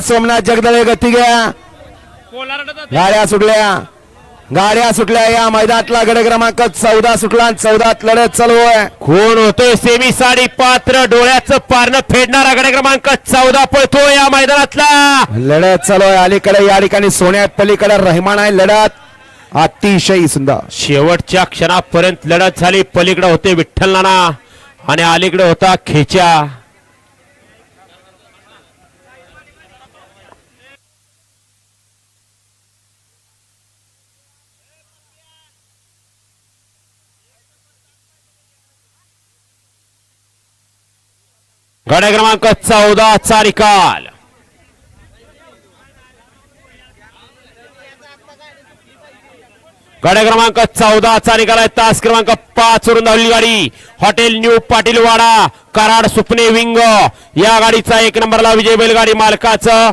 सोमनाथ जगदळे गती घ्या गाड्या सुटल्या. गाड्या सुटल्या. या मैदानातला गड क्रमांक चौदा सुटला चौदात लढत चालू आहे. कोण होतोय. सेमी साडी पात्र डोळ्याचं पारणं फेडणारा गड क्रमांक चौदा पळतो या मैदानातला. लढत चालू आहे. अलीकडे या ठिकाणी सोन्यात पलीकडे रहमान आहे लढत. अतिशय सुंदर. शेवटच्या क्षणापर्यंत लढत झाली. पलीकडे होते विठ्ठल नाना आणि अलीकडे होता खेच्या गड क्रमांक चौदा चारिकाल. निकाल गाड्या क्रमांक चौदा चारिकाल आहे. तास क्रमांक पाच वरून धावली गाडी. Hotel new Patilwada Karad Supne Wing. या गाडीचा एक नंबरला विजय बैलगाडी मालकाचं.